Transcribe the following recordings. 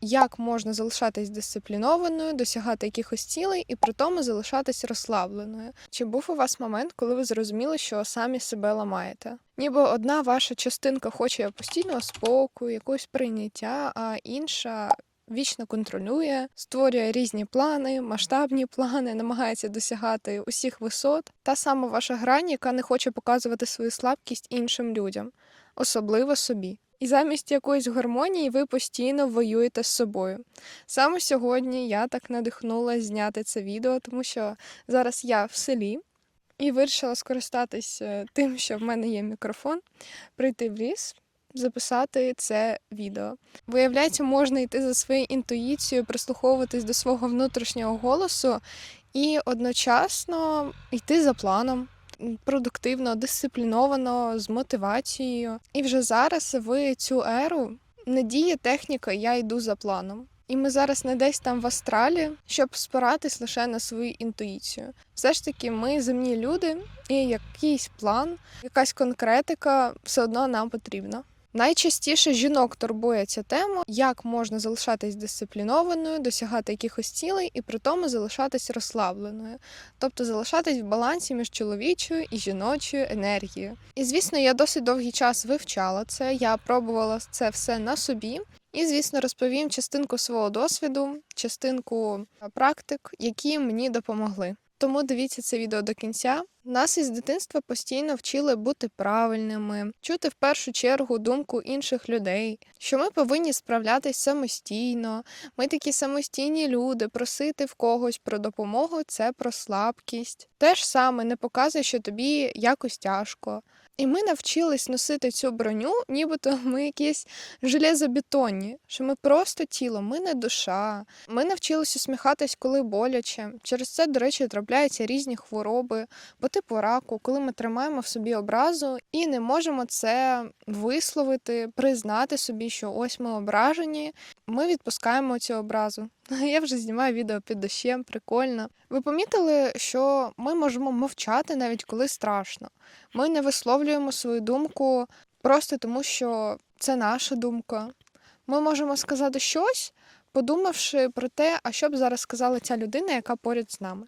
як можна залишатись дисциплінованою, досягати якихось цілей і при тому залишатись розслабленою. Чи був у вас момент, коли ви зрозуміли, що самі себе ламаєте? Ніби одна ваша частинка хоче постійного спокою, якогось прийняття, а інша вічно контролює, створює різні плани, масштабні плани, намагається досягати усіх висот. Та сама ваша грань, яка не хоче показувати свою слабкість іншим людям, особливо собі. І замість якоїсь гармонії ви постійно воюєте з собою. Саме сьогодні я так надихнулася зняти це відео, тому що зараз я в селі і вирішила скористатись е, тим, що в мене є мікрофон, прийти в ліс, записати це відео. Виявляється, можна йти за своєю інтуїцією, прислуховуватись до свого внутрішнього голосу і одночасно йти за планом. Продуктивно, дисципліновано, з мотивацією. І вже зараз в цю еру не техніка Я йду за планом. І ми зараз не десь там в астралі, щоб спиратись лише на свою інтуїцію. Все ж таки, ми земні люди, і якийсь план, якась конкретика все одно нам потрібна. Найчастіше жінок турбує ця тема, як можна залишатись дисциплінованою, досягати якихось цілей і при тому залишатись розслабленою, тобто залишатись в балансі між чоловічою і жіночою енергією. І звісно, я досить довгий час вивчала це, я пробувала це все на собі. І, звісно, розповім частинку свого досвіду, частинку практик, які мені допомогли. Тому дивіться це відео до кінця. Нас із дитинства постійно вчили бути правильними, чути в першу чергу думку інших людей, що ми повинні справлятись самостійно. Ми такі самостійні люди, просити в когось про допомогу це про слабкість. Те ж саме не показує, що тобі якось тяжко. І ми навчились носити цю броню, нібито ми якісь железобетонні, що ми просто тіло, ми не душа. Ми навчились усміхатись, коли боляче. Через це, до речі, трапляються різні хвороби, по типу раку, коли ми тримаємо в собі образу і не можемо це висловити, признати собі, що ось ми ображені. Ми відпускаємо цю образу. Я вже знімаю відео під дощем, прикольно. Ви помітили, що ми можемо мовчати навіть коли страшно. Ми не висловлюємо свою думку просто тому, що це наша думка. Ми можемо сказати щось, подумавши про те, а що б зараз сказала ця людина, яка поряд з нами.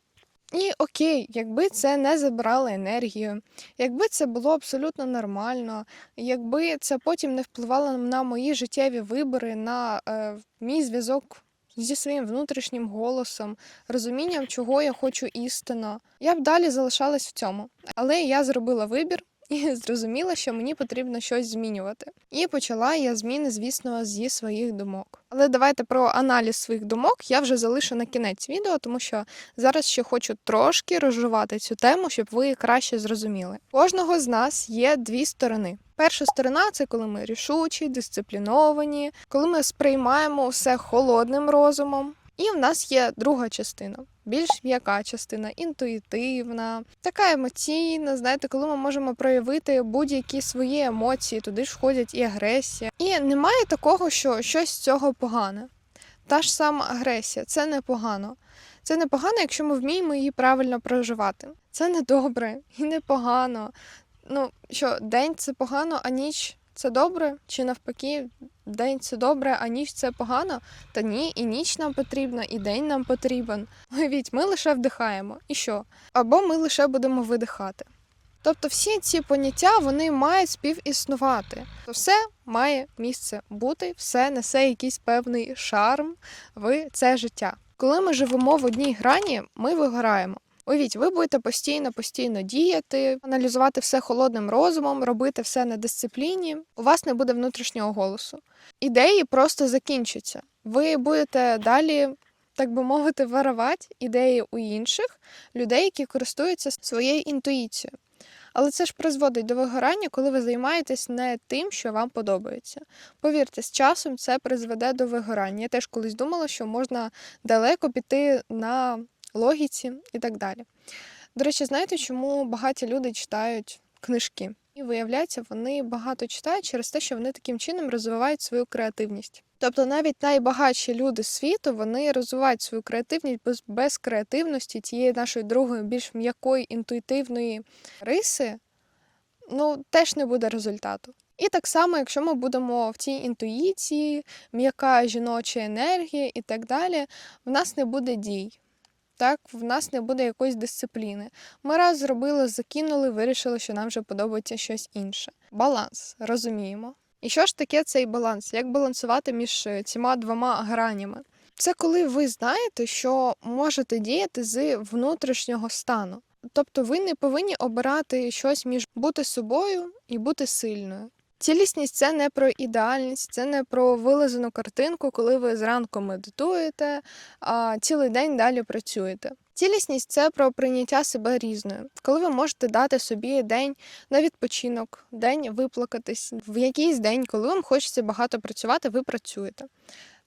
І окей, якби це не забирало енергію, якби це було абсолютно нормально, якби це потім не впливало на мої життєві вибори, на е, мій зв'язок зі своїм внутрішнім голосом, розумінням, чого я хочу істинно, я б далі залишалась в цьому. Але я зробила вибір. І зрозуміла, що мені потрібно щось змінювати. І почала я зміни, звісно, зі своїх думок. Але давайте про аналіз своїх думок я вже залишу на кінець відео, тому що зараз ще хочу трошки розживати цю тему, щоб ви краще зрозуміли. Кожного з нас є дві сторони. Перша сторона це коли ми рішучі, дисципліновані, коли ми сприймаємо все холодним розумом. І в нас є друга частина, більш м'яка частина, інтуїтивна, така емоційна. Знаєте, коли ми можемо проявити будь-які свої емоції, туди ж входять і агресія. І немає такого, що щось з цього погане. Та ж сама агресія це непогано. Це непогано, якщо ми вміємо її правильно проживати. Це не добре і не погано. Ну що день це погано, а ніч це добре, чи навпаки, день це добре, а ніч це погано. Та ні, і ніч нам потрібна, і день нам потрібен. Уявіть, ми лише вдихаємо. І що? Або ми лише будемо видихати. Тобто всі ці поняття вони мають співіснувати. Все має місце бути, все несе якийсь певний шарм в це життя. Коли ми живемо в одній грані, ми вигораємо. Уявіть, ви будете постійно, постійно діяти, аналізувати все холодним розумом, робити все на дисципліні. У вас не буде внутрішнього голосу. Ідеї просто закінчаться. Ви будете далі, так би мовити, варувати ідеї у інших людей, які користуються своєю інтуїцією. Але це ж призводить до вигорання, коли ви займаєтесь не тим, що вам подобається. Повірте, з часом це призведе до вигорання. Я теж колись думала, що можна далеко піти на логіці і так далі. До речі, знаєте, чому багаті люди читають книжки? І виявляється, вони багато читають через те, що вони таким чином розвивають свою креативність. Тобто навіть найбагатші люди світу вони розвивають свою креативність без, без креативності тієї нашої другої, більш м'якої інтуїтивної риси, ну теж не буде результату. І так само, якщо ми будемо в цій інтуїції, м'яка жіноча енергія і так далі, в нас не буде дій. Так, в нас не буде якоїсь дисципліни. Ми раз зробили, закинули, вирішили, що нам вже подобається щось інше. Баланс, розуміємо. І що ж таке цей баланс? Як балансувати між е, цими двома гранями? Це коли ви знаєте, що можете діяти з внутрішнього стану. Тобто ви не повинні обирати щось між бути собою і бути сильною. Цілісність це не про ідеальність, це не про вилизану картинку, коли ви зранку медитуєте, а цілий день далі працюєте. Цілісність це про прийняття себе різною, коли ви можете дати собі день на відпочинок, день виплакатись, в якийсь день, коли вам хочеться багато працювати, ви працюєте.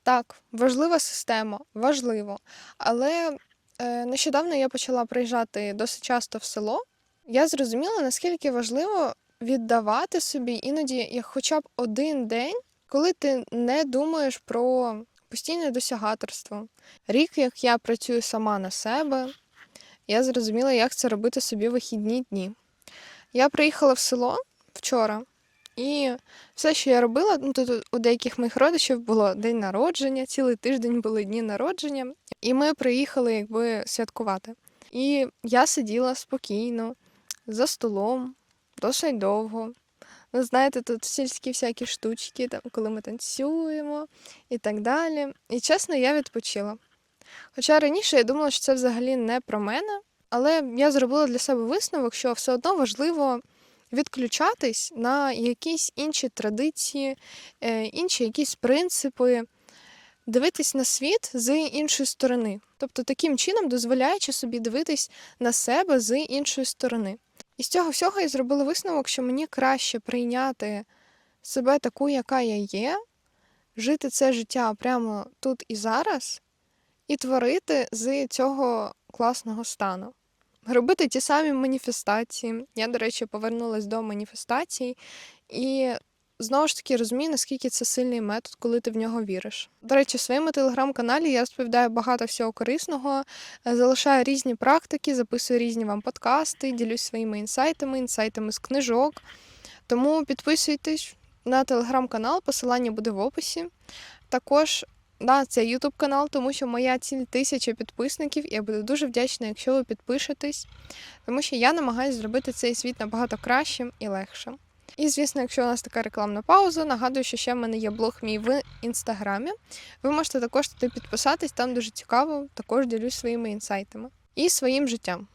Так, важлива система, важливо. Але е, нещодавно я почала приїжджати досить часто в село. Я зрозуміла, наскільки важливо віддавати собі іноді як хоча б один день, коли ти не думаєш про постійне досягаторство. Рік, як я працюю сама на себе, я зрозуміла, як це робити собі вихідні дні. Я приїхала в село вчора, і все, що я робила, ну тут у деяких моїх родичів було день народження, цілий тиждень були дні народження, і ми приїхали якби святкувати. І я сиділа спокійно за столом, досить довго. Ви знаєте, тут сільські всякі штучки, там, коли ми танцюємо і так далі. І чесно, я відпочила. Хоча раніше я думала, що це взагалі не про мене, але я зробила для себе висновок, що все одно важливо відключатись на якісь інші традиції, е, інші якісь принципи, дивитись на світ з іншої сторони. Тобто таким чином дозволяючи собі дивитись на себе з іншої сторони. І з цього всього я зробила висновок, що мені краще прийняти себе таку, яка я є, жити це життя прямо тут і зараз, і творити з цього класного стану. Робити ті самі маніфестації. Я, до речі, повернулася до маніфестацій і знову ж таки розумію, наскільки це сильний метод, коли ти в нього віриш. До речі, в своєму телеграм-каналі я розповідаю багато всього корисного, е, залишаю різні практики, записую різні вам подкасти, ділюсь своїми інсайтами, інсайтами з книжок. Тому підписуйтесь на телеграм-канал, посилання буде в описі. Також Да, це YouTube канал, тому що моя ціль тисяча підписників. і Я буду дуже вдячна, якщо ви підпишетесь, тому що я намагаюся зробити цей світ набагато кращим і легшим. І, звісно, якщо у нас така рекламна пауза, нагадую, що ще в мене є блог мій в інстаграмі. Ви можете також туди підписатись, там дуже цікаво, також ділюсь своїми інсайтами і своїм життям.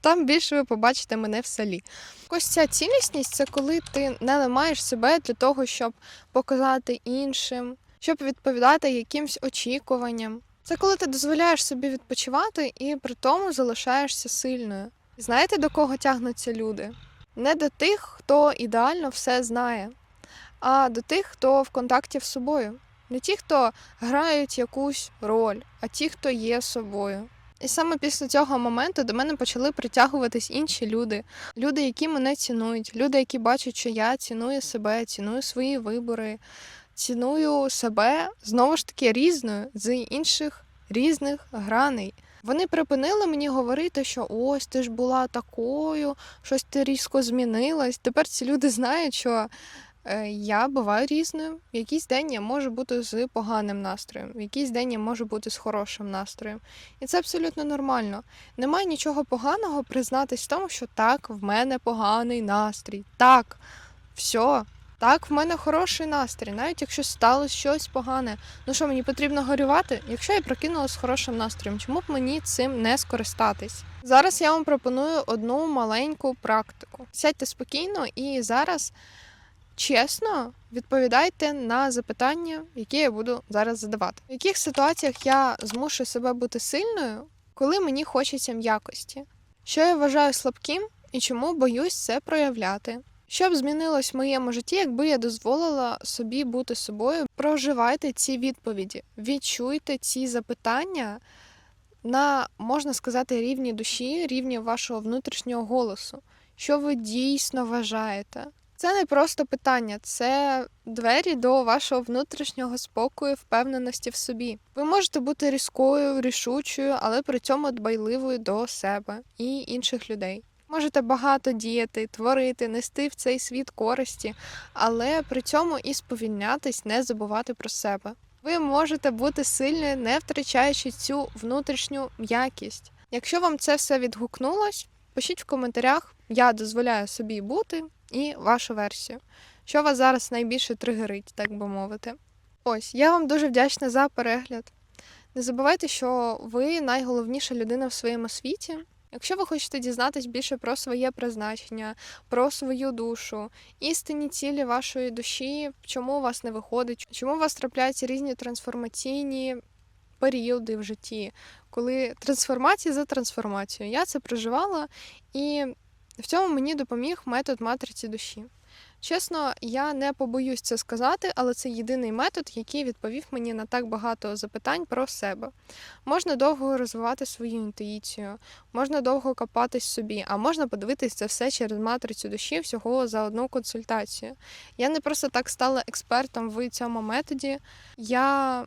Там більше ви побачите мене в селі. Ось ця цілісність це коли ти не ламаєш себе для того, щоб показати іншим, щоб відповідати якимсь очікуванням. Це коли ти дозволяєш собі відпочивати і при тому залишаєшся сильною. Знаєте, до кого тягнуться люди? Не до тих, хто ідеально все знає, а до тих, хто в контакті з собою. Не ті, хто грають якусь роль, а ті, хто є собою. І саме після цього моменту до мене почали притягуватись інші люди, люди, які мене цінують, люди, які бачать, що я ціную себе, ціную свої вибори, ціную себе знову ж таки різною з інших різних граней. Вони припинили мені говорити, що ось ти ж була такою, щось ти різко змінилась. Тепер ці люди знають, що е, я буваю різною. В якийсь день я можу бути з поганим настроєм, в якийсь день я можу бути з хорошим настроєм. І це абсолютно нормально. Немає нічого поганого признатись в тому, що так, в мене поганий настрій. Так, все. Так, в мене хороший настрій, навіть якщо сталося щось погане. Ну що, мені потрібно горювати? Якщо я прокинулася з хорошим настроєм, чому б мені цим не скористатись? Зараз я вам пропоную одну маленьку практику. Сядьте спокійно і зараз чесно відповідайте на запитання, які я буду зараз задавати. В яких ситуаціях я змушу себе бути сильною, коли мені хочеться м'якості? Що я вважаю слабким і чому боюсь це проявляти? Що б змінилось в моєму житті, якби я дозволила собі бути собою? Проживайте ці відповіді, відчуйте ці запитання на, можна сказати, рівні душі, рівні вашого внутрішнього голосу. Що ви дійсно вважаєте? Це не просто питання, це двері до вашого внутрішнього спокою, впевненості в собі. Ви можете бути різкою, рішучою, але при цьому дбайливою до себе і інших людей. Можете багато діяти, творити, нести в цей світ користі, але при цьому і сповільнятись, не забувати про себе. Ви можете бути сильною, не втрачаючи цю внутрішню м'якість. Якщо вам це все відгукнулось, пишіть в коментарях, я дозволяю собі бути і вашу версію. Що вас зараз найбільше тригерить, так би мовити. Ось, я вам дуже вдячна за перегляд. Не забувайте, що ви найголовніша людина в своєму світі. Якщо ви хочете дізнатись більше про своє призначення, про свою душу, істинні цілі вашої душі, чому у вас не виходить, чому у вас трапляються різні трансформаційні періоди в житті, коли трансформація за трансформацією. Я це проживала, і в цьому мені допоміг метод матриці душі. Чесно, я не побоюсь це сказати, але це єдиний метод, який відповів мені на так багато запитань про себе. Можна довго розвивати свою інтуїцію, можна довго копатись собі, а можна подивитись це все через матрицю душі всього за одну консультацію. Я не просто так стала експертом в цьому методі. Я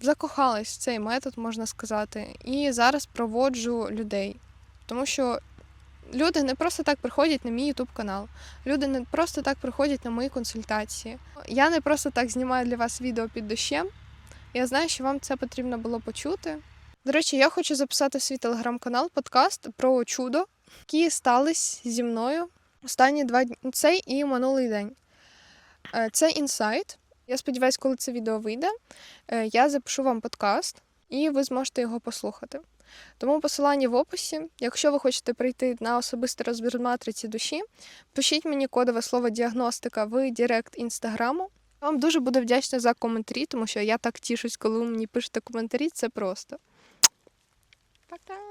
закохалась в цей метод, можна сказати, і зараз проводжу людей, тому що. Люди не просто так приходять на мій YouTube канал. Люди не просто так приходять на мої консультації. Я не просто так знімаю для вас відео під дощем. Я знаю, що вам це потрібно було почути. До речі, я хочу записати в свій телеграм-канал подкаст про чудо, які стались зі мною останні два дні. Цей і минулий день. Е, Це інсайт. Я сподіваюся, коли це відео вийде, е, я запишу вам подкаст, і ви зможете його послухати. Тому посилання в описі. Якщо ви хочете прийти на особистий розбір матриці душі, пишіть мені кодове слово діагностика в Директ інстаграму. Я Вам дуже буду вдячна за коментарі, тому що я так тішусь, коли ви мені пишете коментарі. Це просто. Пока!